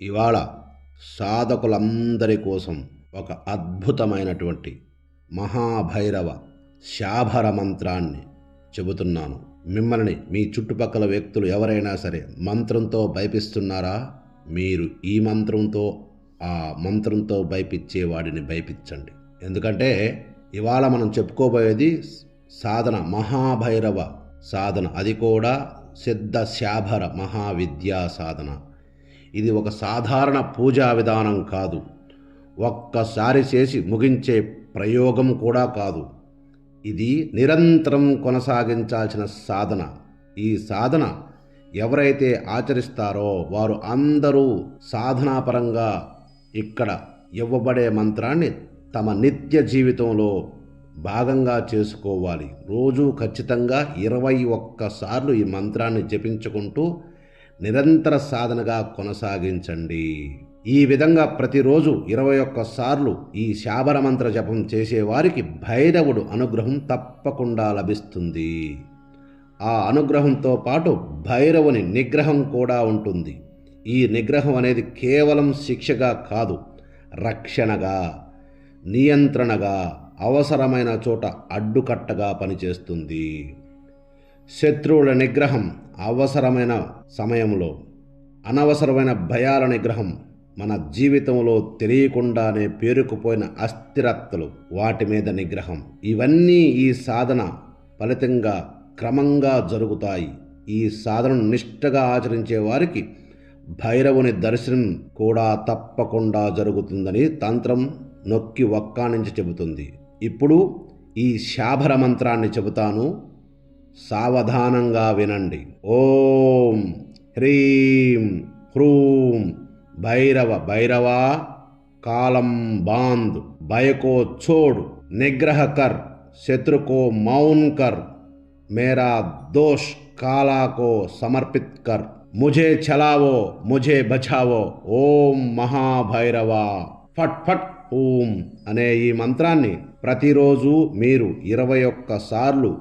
ఇవాళ సాధకులందరి కోసం ఒక అద్భుతమైనటువంటి మహాభైరవ శాభర మంత్రాన్ని చెబుతున్నాను. మిమ్మల్ని మీ చుట్టుపక్కల వ్యక్తులు ఎవరైనా సరే మంత్రంతో భయపిస్తున్నారా? మీరు ఈ మంత్రంతో ఆ మంత్రంతో భయపించే వాడిని భయపించండి. ఎందుకంటే ఇవాళ మనం చెప్పుకోబోయేది సాధన మహాభైరవ సాధన. అది కూడా సిద్ధ శాభర మహావిద్యా సాధన. ఇది ఒక సాధారణ పూజా విధానం కాదు. ఒక్కసారి చేసి ముగించే ప్రయోగం కూడా కాదు. ఇది నిరంతరం కొనసాగించాల్సిన సాధన. ఈ సాధన ఎవరైతే ఆచరిస్తారో వారు అందరూ సాధనాపరంగా ఇక్కడ ఇవ్వబడే మంత్రాన్ని తమ నిత్య జీవితంలో భాగంగా చేసుకోవాలి. రోజు ఖచ్చితంగా ఇరవై ఒక్కసార్లు ఈ మంత్రాన్ని జపించుకుంటూ నిరంతర సాధనగా కొనసాగించండి. ఈ విధంగా ప్రతిరోజు ఇరవై ఒక్కసార్లు ఈ శాబర మంత్ర జపం చేసేవారికి భైరవుడు అనుగ్రహం తప్పకుండా లభిస్తుంది. ఆ అనుగ్రహంతో పాటు భైరవుని నిగ్రహం కూడా ఉంటుంది. ఈ నిగ్రహం అనేది కేవలం శిక్షగా కాదు రక్షణగా నియంత్రణగా అవసరమైన చోట అడ్డుకట్టగా పనిచేస్తుంది. శత్రువుల నిగ్రహం అవసరమైన సమయంలో అనవసరమైన భయాల నిగ్రహం మన జీవితంలో తెలియకుండానే పేరుకుపోయిన అస్థిరత్తలు వాటి మీద నిగ్రహం. ఇవన్నీ ఈ సాధన ఫలితంగా క్రమంగా జరుగుతాయి. ఈ సాధనను నిష్ఠగా ఆచరించే వారికి భైరవుని దర్శనం కూడా తప్పకుండా జరుగుతుందని తంత్రం నొక్కి ఒక్కానించి చెబుతుంది. ఇప్పుడు ఈ శాభర మంత్రాన్ని చెబుతాను. సావధానంగా వినండి. ఓం హ్రీం హ్రూం భైరవ భైరవా కాలం బాంద్ భయకో చోడు నిగ్రహ కర్ శత్రుకో మౌన్ కర్ మేరా దోష్ కాలాకో సమర్పిత్ కర్ ముజే చలావో ముజే బచావో ఓం మహాభైరవ ఫట్ ఫట్ ఓం అనే ఈ మంత్రాన్ని ప్రతిరోజు మీరు ఇరవై ఒక్క సార్లు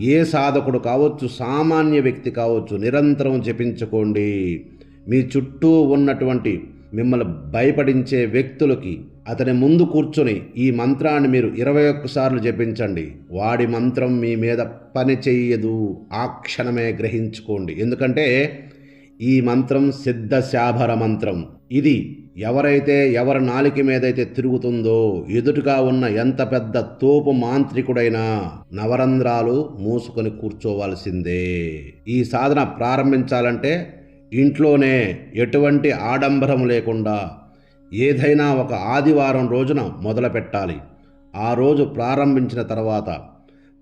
ఏ సాధకుడు కావచ్చు సామాన్య వ్యక్తి కావచ్చు నిరంతరం జపించుకోండి. మీ చుట్టూ ఉన్నటువంటి మిమ్మల్ని భయపడించే వ్యక్తులకి అతని ముందు కూర్చొని ఈ మంత్రాన్ని మీరు ఇరవై ఒక్కసార్లు జపించండి. వాడి మంత్రం మీ మీద పని చెయ్యదు. ఆ క్షణమే గ్రహించుకోండి. ఎందుకంటే ఈ మంత్రం సిద్ధ శాభర మంత్రం. ఇది ఎవరైతే ఎవరి నాలిక మీదైతే తిరుగుతుందో ఎదుటిగా ఉన్న ఎంత పెద్ద తోపు మాంత్రికుడైనా నవరంధ్రాలు మూసుకొని కూర్చోవాల్సిందే. ఈ సాధన ప్రారంభించాలంటే ఇంట్లోనే ఎటువంటి ఆడంబరం లేకుండా ఏదైనా ఒక ఆదివారం రోజున మొదలుపెట్టాలి. ఆ రోజు ప్రారంభించిన తర్వాత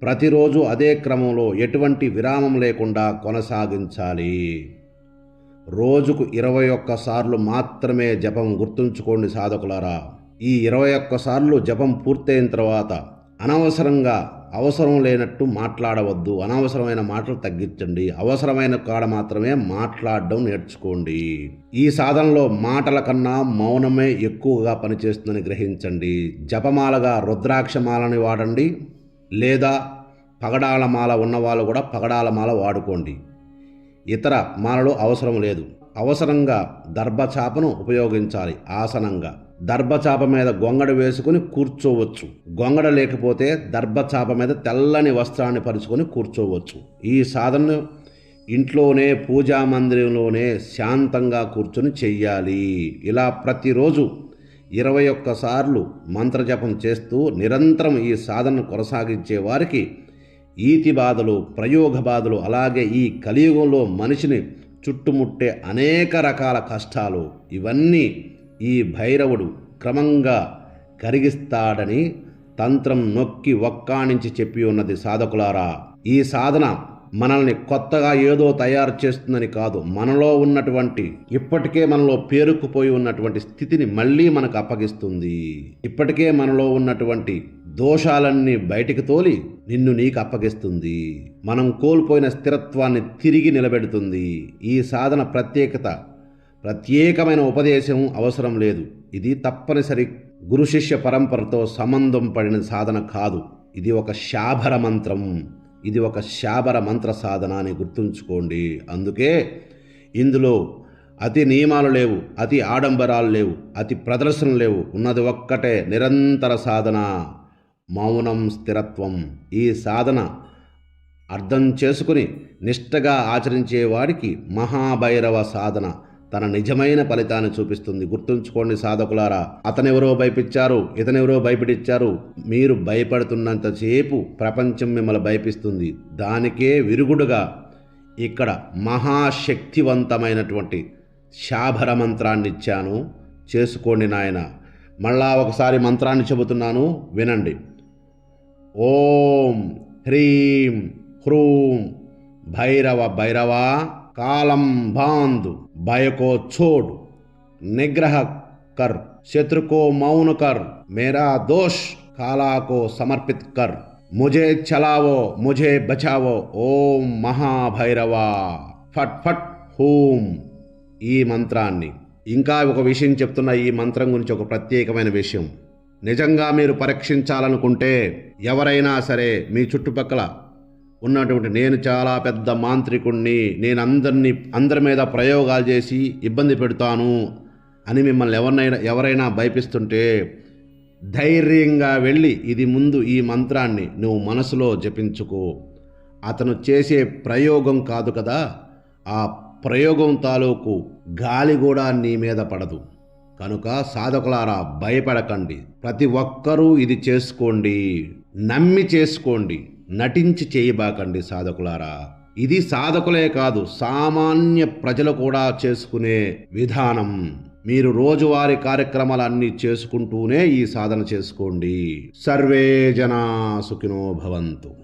ప్రతిరోజు అదే క్రమంలో ఎటువంటి విరామం లేకుండా కొనసాగించాలి. రోజుకు ఇరవై ఒక్కసార్లు మాత్రమే జపం గుర్తుంచుకోండి సాధకులారా. ఈ ఇరవై ఒక్కసార్లు జపం పూర్తయిన తర్వాత అనవసరంగా అవసరం లేనట్టు మాట్లాడవద్దు. అనవసరమైన మాటలు తగ్గించండి. అవసరమైన కాడ మాత్రమే మాట్లాడడం నేర్చుకోండి. ఈ సాధనలో మాటల కన్నా మౌనమే ఎక్కువగా పనిచేస్తుందని గ్రహించండి. జపమాలగా రుద్రాక్షమాలని వాడండి. లేదా పగడాల మాల ఉన్నవాళ్ళు కూడా పగడాల మాల వాడుకోండి. ఇతర మాలలు అవసరం లేదు. అవసరంగా దర్భచాపను ఉపయోగించాలి. ఆసనంగా. దర్భచాప మీద గొంగడ వేసుకుని కూర్చోవచ్చు. గొంగడ లేకపోతే దర్భచాప మీద తెల్లని వస్త్రాన్ని పరుచుకొని కూర్చోవచ్చు. ఈ సాధనను ఇంట్లోనే పూజా మందిరంలోనే శాంతంగా కూర్చొని చెయ్యాలి. ఇలా ప్రతిరోజు ఇరవై ఒక్కసార్లు మంత్రజపం చేస్తూ నిరంతరం ఈ సాధనను కొనసాగించే వారికి ఈతి బాధలు ప్రయోగ బాధలు అలాగే ఈ కలియుగంలో మనిషిని చుట్టుముట్టే అనేక రకాల కష్టాలు ఇవన్నీ ఈ భైరవుడు క్రమంగా కరిగిస్తాడని తంత్రం నొక్కి ఒక్కాణించి చెప్పి ఉన్నది సాధకులారా. ఈ సాధన మనల్ని కొత్తగా ఏదో తయారు చేస్తుందని కాదు మనలో ఉన్నటువంటి ఇప్పటికే మనలో పేరుకుపోయి ఉన్నటువంటి స్థితిని మళ్ళీ మనకు అప్పగిస్తుంది. ఇప్పటికే మనలో ఉన్నటువంటి దోషాలన్నీ బయటికి తోలి నిన్ను నీకు అప్పగిస్తుంది. మనం కోల్పోయిన స్థిరత్వాన్ని తిరిగి నిలబెడుతుంది. ఈ సాధన ప్రత్యేకత ప్రత్యేకమైన ఉపదేశం అవసరం లేదు. ఇది తప్పనిసరి గురు శిష్య పరంపరతో సంబంధం పడిన సాధన కాదు. ఇది ఒక శాభర మంత్రం. ఇది ఒక శాబర మంత్ర సాధన అని గుర్తుంచుకోండి. అందుకే ఇందులో అతి నియమాలు లేవు అతి ఆడంబరాలు లేవు అతి ప్రదర్శనలు లేవు. ఉన్నది ఒక్కటే నిరంతర సాధన మౌనం స్థిరత్వం. ఈ సాధన అర్థం చేసుకుని నిష్టగా ఆచరించే వాడికి మహాభైరవ సాధన. తన నిజమైన ఫలితాన్ని చూపిస్తుంది. గుర్తుంచుకోండి సాధకులారా అతనెవరో భయపించారు ఇతనెవరో భయపడిచ్చారు. మీరు భయపడుతున్నంతసేపు ప్రపంచం మిమ్మల్ని భయపిస్తుంది. దానికే విరుగుడుగా ఇక్కడ మహాశక్తివంతమైనటువంటి శాభర మంత్రాన్ని ఇచ్చాను. చేసుకోండి నాయన. మళ్ళా ఒకసారి మంత్రాన్ని చెబుతున్నాను వినండి. ఓం హ్రీం హ్రూం భైరవ భైరవ కాలం బాంధు భయకో छोड़ निग्रह कर शत्रु को मौन कर मेरा दोष काला को समर्पित कर मुझे चलावो मुझे बचावो ఓం మహాభైరవ ఫట్ ఫట్ హూం ఈ మంత్రాన్ని ఇంకా ఒక విషయం చెప్తున్న ఈ మంత్రం గురించి ఒక ప్రత్యేకమైన విషయం నిజంగా మీరు పరీక్షించాలనుకుంటే ఎవరైనా సరే మీ చుట్టుపక్కల ఉన్నటువంటి నేను చాలా పెద్ద మాంత్రికుణ్ణి నేను అందరినీ అందరి మీద ప్రయోగాలు చేసి ఇబ్బంది పెడతాను అని మిమ్మల్ని ఎవరినైనా ఎవరైనా భయపిస్తుంటే ధైర్యంగా వెళ్ళి ఇది ముందు ఈ మంత్రాన్ని నువ్వు మనసులో జపించుకో. అతను చేసే ప్రయోగం కాదు కదా ఆ ప్రయోగం తాలూకు గాలి కూడా నీ మీద పడదు. కనుక సాధకులారా భయపడకండి. ప్రతి ఒక్కరూ ఇది చేసుకోండి. నమ్మి చేసుకోండి. నటించి చేయబాకండి సాధకులారా. ఇది సాధకులే కాదు సామాన్య ప్రజలు కూడా చేసుకునే విధానం. మీరు రోజువారీ కార్యక్రమాలన్నీ చేసుకుంటూనే ఈ సాధన చేసుకోండి. సర్వే జనా సుఖినో భవంతు.